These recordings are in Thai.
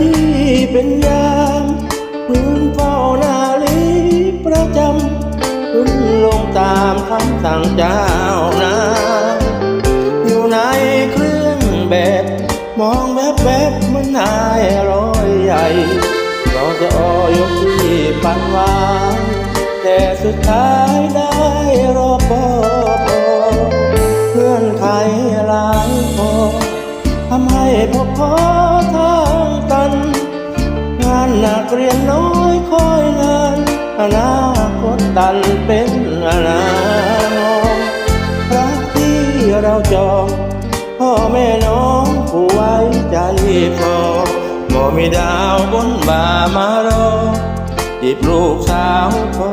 ที่เป็นยามพื้นเฝ้านาลีประจำขึ้นลงตามคำสั่งเจ้านาอยู่ในเครื่องแบบมองแบบแบบมันนายร้อยใหญ่ เราจะออยกที่ปันวานแต่สุดท้ายได้รอปอ เรียนน้อยคอยนานอนาคตดันเป็นอนาคตรักที่เราจองพ่อแม่น้องผู้ไว้ใจพอบ่มีดาวบนบ่ามารอจีบลูกสาวพ่อ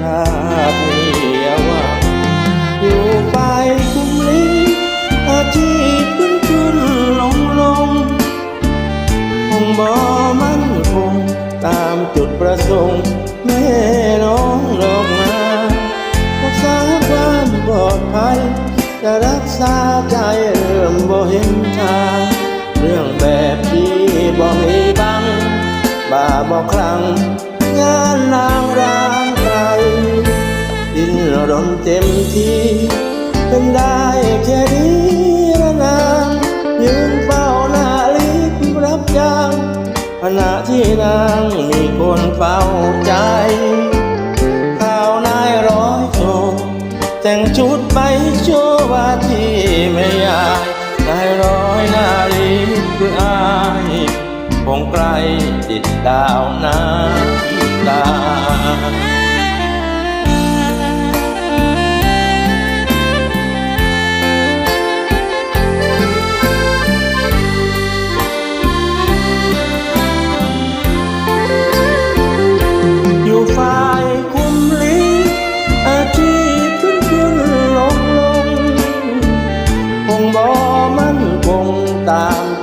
ชาตินี้ว่าอยู่ไปคุ้มลีอาชีพขึ้นขึ้นลงลงคงบ่มั่นคง ตามจุดประสงค์แม่น้องดอกมารักษาความปลอดภัยจะรักษาใจเริ่มบ่เห็นทางเรื่องแบบที่บ่มีบังบาบ่ครั้งงานนางรางไกลดินรนเต็มที่เป็นได้ ขณะที่นางมีคนเฝ้าใจข่าวนายร้อยโชว์แต่งชุดไปโชว์ว่าที่ไม่ยายนายร้อยนาลีคืออายคงไกลติดดาวน้ำตา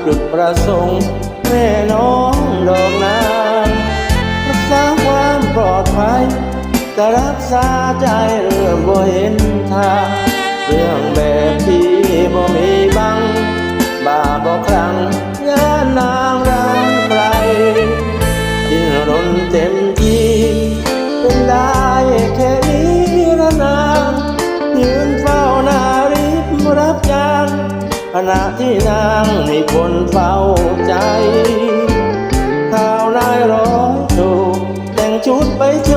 จุดประสงค์แม่น้องดอกนางรักษาความปลอดภัยจะรักษาใจเรื่มบ่เห็นทาง ขณะที่นางมีคนเฝ้าใจข่าวนายร้อยถูกแต่งชุดไปโช